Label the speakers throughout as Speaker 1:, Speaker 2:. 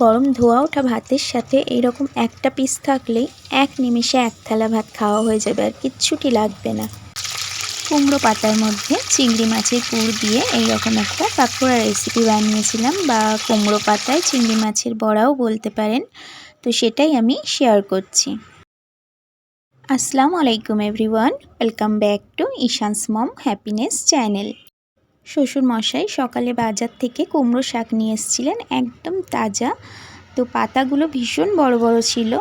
Speaker 1: গরম ধোয়া ওঠা ভাতের সাথে এইরকম একটা পিস থাকলেই এক নিমিষে এক থালা ভাত খাওয়া হয়ে যাবে আর কিচ্ছুটি লাগবে না। কুমড়ো পাতার মধ্যে চিংড়ি মাছের পুর দিয়ে এইরকম একটা পাকোড়া রেসিপি বানিয়েছিলাম বা কুমড়ো পাতায় চিংড়ি মাছের বড়াও বলতে পারেন। তো সেটাই আমি শেয়ার করছি। আসসালামু আলাইকুম everyone welcome back to Ishan's mom happiness channel শ্বশুর মশাই সকালে বাজার থেকে কুমড়ো শাক নিয়ে এসেছিলেন, একদম তাজা। তো পাতাগুলো ভীষণ বড় বড় ছিল।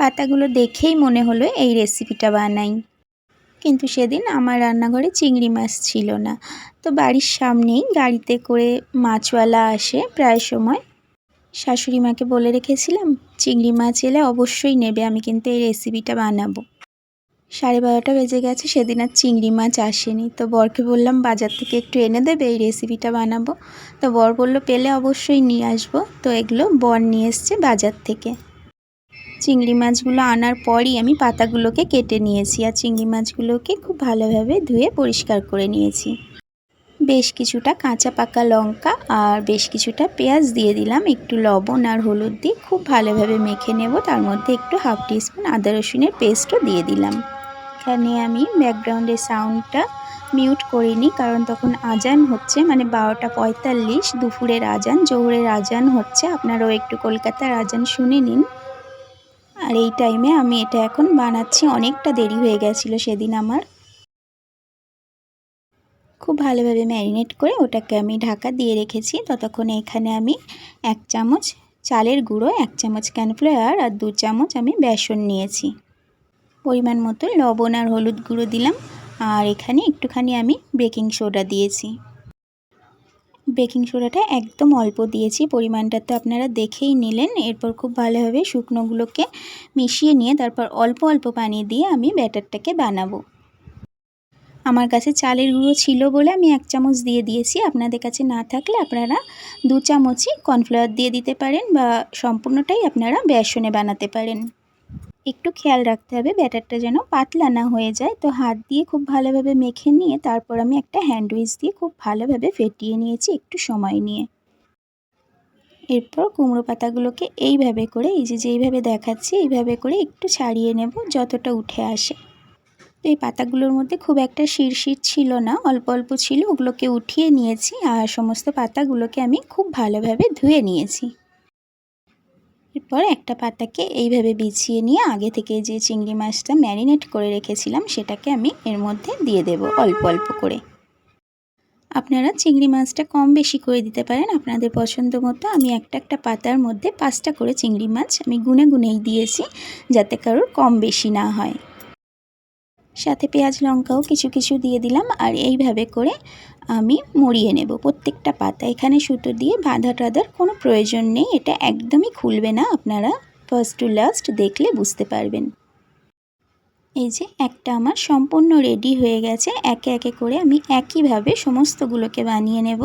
Speaker 1: পাতাগুলো দেখেই মনে হলো এই রেসিপিটা বানাই। কিন্তু সেদিন আমার রান্নাঘরে চিংড়ি মাছ ছিল না। তো বাড়ির সামনেই গাড়িতে করে মাছওয়ালা আসে প্রায় সময়। শাশুড়ি মাকে বলে রেখেছিলাম, চিংড়ি মাছ এলে অবশ্যই নেবে, আমি কিন্তু এই রেসিপিটা বানাবো। সাড়ে বারোটা বেজে গেছে, সেদিন আর চিংড়ি মাছ আসেনি। তো বরকে বললাম, বাজার থেকে একটু এনে দেবে, এই রেসিপিটা বানাবো। তো বর বলল, পেলে অবশ্যই নিয়ে আসব। তো এগুলো বর নিয়ে এসছে বাজার থেকে। চিংড়ি মাছগুলো আনার পরই আমি পাতাগুলোকে কেটে নিয়েছি আর চিংড়ি মাছগুলোকে খুব ভালোভাবে ধুয়ে পরিষ্কার করে নিয়েছি। বেশ কিছুটা কাঁচা পাকা লঙ্কা আর বেশ কিছুটা পেঁয়াজ দিয়ে দিলাম, একটু লবণ আর হলুদ দিয়ে খুব ভালোভাবে মেখে নেব। তার মধ্যে একটু হাফ টিস্পুন আদা রসুনের পেস্টও দিয়ে দিলাম। এখানে আমি ব্যাকগ্রাউন্ডের সাউন্ডটা মিউট করিনি, কারণ তখন আজান হচ্ছে মানে বারোটা পঁয়তাল্লিশ, দুপুরের আজান, জোহরের আজান হচ্ছে। আপনারাও একটু কলকাতার আজান শুনে নিন। আর এই টাইমে আমি এটা এখন বানাচ্ছি, অনেকটা দেরি হয়ে গেছিল সেদিন আমার। খুব ভালোভাবে ম্যারিনেট করে ওটাকে আমি ঢাকা দিয়ে রেখেছি। ততক্ষণে এখানে আমি এক চামচ চালের গুঁড়ো, এক চামচ ক্যানফ্লাওয়ার আর দু চামচ আমি বেসন নিয়েছি। পরিমাণ মতো লবণ আর হলুদ গুঁড়ো দিলাম। আর এখানে একটুখানি আমি বেকিং সোডা দিয়েছি। বেকিং সোডাটা একদম অল্প দিয়েছি। পরিমাণটা তো আপনারা দেখেই নিলেন। এরপর খুব ভালোভাবে শুকনোগুলোকে মিশিয়ে নিয়ে তারপর অল্প অল্প পানি দিয়ে আমি ব্যাটারটাকে বানাবো। আমার কাছে চালের গুঁড়ো ছিল বলে আমি এক চামচ দিয়ে দিয়েছি। আপনাদের কাছে না থাকলে আপনারা দু চামচই কর্নফ্লাওয়ার দিয়ে দিতে পারেন বা সম্পূর্ণটাই আপনারা বেসনে বানাতে পারেন। একটু খেয়াল রাখতে হবে, ব্যাটারটা যেন পাতলা না হয়ে যায়। তো হাত দিয়ে খুব ভালোভাবে মেখে নিয়ে, তারপর আমি একটা হ্যান্ডউইচ দিয়ে খুব ভালোভাবে ফেটিয়ে নিয়েছি একটু সময় নিয়ে। এরপর কুমড়ো পাতাগুলোকে এইভাবে করে, এই যে যেইভাবে দেখাচ্ছি, এইভাবে করে একটু ছাড়িয়ে নেব যতটা উঠে আসে। তো এই পাতাগুলোর মধ্যে খুব একটা শিরশির ছিল না, অল্প অল্প ছিল, ওগুলোকে উঠিয়ে নিয়েছি আর সমস্ত পাতাগুলোকে আমি খুব ভালোভাবে ধুয়ে নিয়েছি। এরপর একটা পাতাকে এইভাবে বিছিয়ে নিয়ে আগে থেকে যে চিংড়ি মাছটা ম্যারিনেট করে রেখেছিলাম, সেটাকে আমি এর মধ্যে দিয়ে দেব অল্প অল্প করে। আপনারা চিংড়ি মাছটা কম বেশি করে দিতে পারেন। আপনাদের পছন্দ মতো আমি একটা একটা পাতার মধ্যে পাঁচটা করে চিংড়ি মাছ আমি গুনে গুনেই দিয়েছি, যাতে কারোর কম বেশি না হয়। সাথে পেঁয়াজ লঙ্কাও কিছু কিছু দিয়ে দিলাম আর এইভাবে করে আমি মরিয়ে নেব প্রত্যেকটা পাতা। এখানে সুতো দিয়ে বাঁধা টাধার কোনো প্রয়োজন নেই, এটা একদমই খুলবে না আপনারা। ফার্স্ট টু লাস্ট দেখলে বুঝতে পারবেন। এই যে একটা আমার সম্পূর্ণ রেডি হয়ে গেছে। একে একে করে আমি একইভাবে সমস্তগুলোকে বানিয়ে নেব।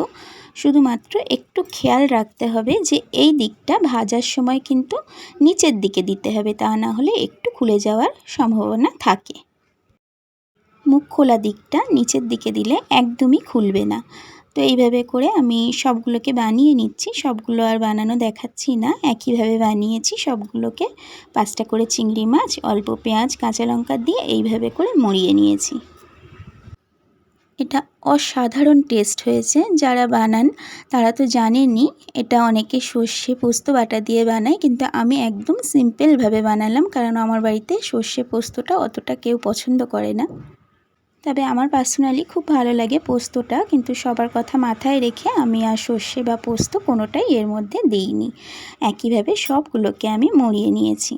Speaker 1: শুধুমাত্র একটু খেয়াল রাখতে হবে যে এই দিকটা ভাজার সময় কিন্তু নিচের দিকে দিতে হবে, তা না হলে একটু খুলে যাওয়ার সম্ভাবনা থাকে। মুখ খোলা দিকটা নিচের দিকে দিলে একদমই খুলবে না। তো এইভাবে করে আমি সবগুলোকে বানিয়ে নিচ্ছি। সবগুলো আর বানানো দেখাচ্ছি না। একইভাবে বানিয়েছি সবগুলোকে। পাঁচটা করে চিংড়ি মাছ, অল্প পেঁয়াজ, কাঁচা লঙ্কা দিয়ে এইভাবে করে মরিয়ে নিয়েছি। এটা অসাধারণ টেস্ট হয়েছে। যারা বানান, তারা তো জানেনই, এটা অনেকে সর্ষে পোস্ত বাটা দিয়ে বানায়, কিন্তু আমি একদম সিম্পলভাবে বানালাম, কারণ আমার বাড়িতে সর্ষে পোস্তটা অতটা কেউ পছন্দ করে না। তবে আমার পার্সোনালি খুব ভালো লাগে পোস্তটা, কিন্তু সবার কথা মাথায় রেখে আমি আর সর্ষে বা পোস্ত কোনোটাই এর মধ্যে দিইনি। একইভাবে সবগুলোকে আমি মরিয়ে নিয়েছি।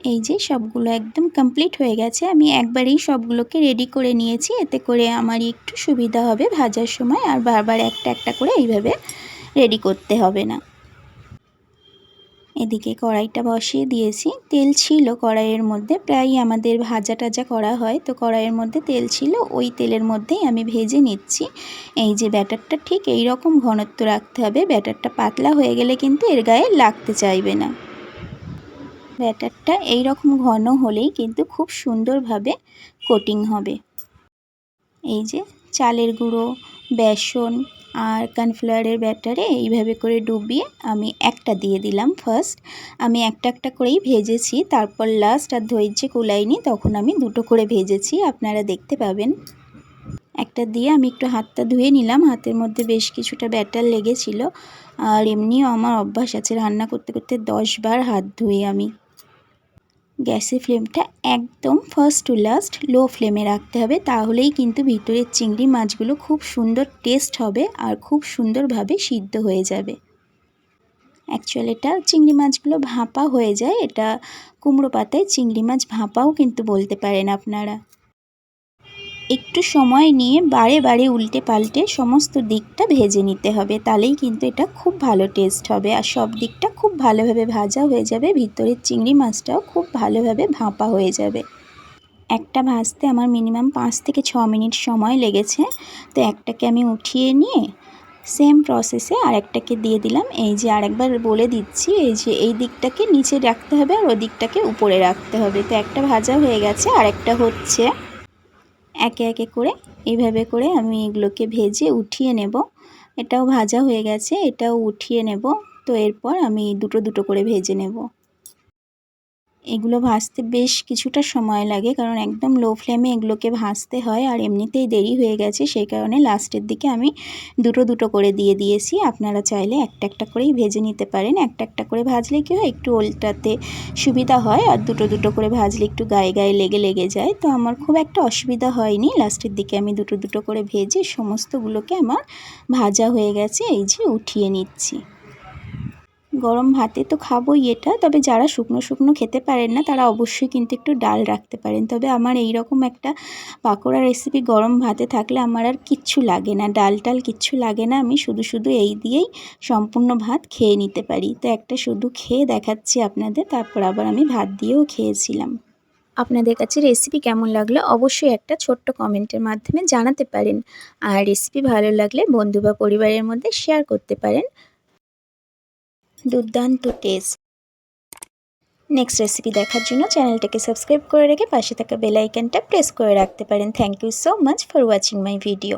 Speaker 1: এই যে সবগুলো একদম কমপ্লিট হয়ে গেছে, আমি একবারেই সবগুলোকে রেডি করে নিয়েছি। এতে করে আমার একটু সুবিধা হবে ভাজার সময়, আর বারবার একটা একটা করে এইভাবে রেডি করতে হবে না। এদিকে কড়াইটা বসিয়ে দিয়েছি। তেল ছিল কড়াইয়ের মধ্যে প্রায় আমাদের ভাজা টাজা করা হয়। তো কড়াইয়ের মধ্যে তেল ছিল, ওই তেলের মধ্যেই আমি ভেজে নিচ্ছি। এই যে ব্যাটারটা, ঠিক এই রকম ঘনত্ব রাখতে হবে। ব্যাটারটা পাতলা হয়ে গেলে কিন্তু এর গায়ে লাগতে চাইবে না। ব্যাটারটা এই রকম ঘন হলেই কিন্তু খুব সুন্দরভাবে কোটিং হবে। এই যে চালের গুঁড়ো, বেসন আর কর্নফ্লাওয়ারের ব্যাটারে এইভাবে করে ডুবিয়ে আমি একটা দিয়ে দিলাম ফার্স্ট আমি একটা একটা করেই ভেজেছি, তারপর লাস্ট আর ধৈর্যে কুলাইনি, তখন আমি দুটো করে ভেজেছি, আপনারা দেখতে পাবেন। একটা দিয়ে আমি একটু হাতটা ধুয়ে নিলাম, হাতের মধ্যে বেশ কিছুটা ব্যাটার লেগেছিল। আর এমনিও আমার অভ্যাস আছে রান্না করতে করতে দশ বার হাত ধুয়ে আমি গ্যাসের ফ্লেমটা একদম ফার্স্ট টু লাস্ট লো ফ্লেমে রাখতে হবে। তাহলেই কিন্তু ভিতরের চিংড়ি মাছগুলো খুব সুন্দর টেস্ট হবে আর খুব সুন্দরভাবে সিদ্ধ হয়ে যাবে। অ্যাকচুয়ালি এটা চিংড়ি মাছগুলো ভাপা হয়ে যায়। এটা কুমড়ো পাতায় চিংড়ি মাছ ভাপাও কিন্তু বলতে পারেন আপনারা। একটু সময় নিয়ে বারে বারে উল্টে পাল্টে সমস্ত দিকটা ভেজে নিতে হবে। তাহলেই কিন্তু এটা খুব ভালো টেস্ট হবে। আর সব দিকটা খুব ভালোভাবে ভাজা হয়ে যাবে। ভিতরের চিংড়ি মাছটাও খুব ভালোভাবে ভাপা হয়ে যাবে। একটা ভাজতে আমার মিনিমাম পাঁচ থেকে ছ মিনিট সময় লেগেছে। তো একটাকে আমি উঠিয়ে নিয়ে সেম প্রসেসে আরেকটাকে দিয়ে দিলাম। এই যে আরেকবার বলে দিচ্ছি, এই যে এই দিকটাকে নিচে রাখতে হবে আর ওই দিকটাকে উপরে রাখতে হবে। তো একটা ভাজা হয়ে গেছে, আরেকটা হচ্ছে একে একে করে এইভাবে করে আমি এগুলোকে ভেজে উঠিয়ে নেব। এটাও ভাজা হয়ে গেছে, এটাও উঠিয়ে নেব। তো এরপর আমি দুটো দুটো করে ভেজে নেব। এগুলো ভাজতে বেশ কিছুটা সময় লাগে, কারণ একদম লো ফ্লেমে এগুলোকে ভাজতে হয় আর এমনিতেই দেরি হয়ে গেছে, সেই কারণে লাস্টের দিকে আমি দুটো দুটো করে দিয়ে দিয়েছি। আপনারা চাইলে একটা একটা করেই ভেজে নিতে পারেন। একটা একটা করে ভাজলে কী হয়, একটু ওল্টাতে সুবিধা হয় আর দুটো দুটো করে ভাজলে একটু গায়ে গায়ে লেগে লেগে যায়। তো আমার খুব একটা অসুবিধা হয়নি। লাস্টের দিকে আমি দুটো দুটো করে ভেজে সমস্তগুলোকে আমার ভাজা হয়ে গেছে। এই যে উঠিয়ে নিচ্ছি। গরম ভাতে তো খাবোই এটা, তবে যারা শুকনো শুকনো খেতে পারেন না, তারা অবশ্যই কিন্তু একটু ডাল রাখতে পারেন। তবে আমার এই রকম একটা পাকোড়া রেসিপি গরম ভাতে থাকলে আমার আর কিচ্ছু লাগে না। ডাল টাল কিচ্ছু লাগে না, আমি শুধু শুধু এই দিয়েই সম্পূর্ণ ভাত খেয়ে নিতে পারি। তো একটা শুধু খেয়ে দেখাচ্ছি আপনাদের, তারপর আবার আমি ভাত দিয়েও খেয়েছিলাম। আপনাদের কাছে রেসিপি কেমন লাগল অবশ্যই একটা ছোট্ট কমেন্টের মাধ্যমে জানাতে পারেন। আর রেসিপি ভালো লাগলে বন্ধু বা পরিবারের মধ্যে শেয়ার করতে পারেন। দুর্দান্ত টেস্ট নেক্সট রেসিপি দেখার জন্য চ্যানেলটাকে সাবস্ক্রাইব করে রেখে পাশে থাকা বেল প্রেস করে রাখতে পারেন। Thank you so much for watching my video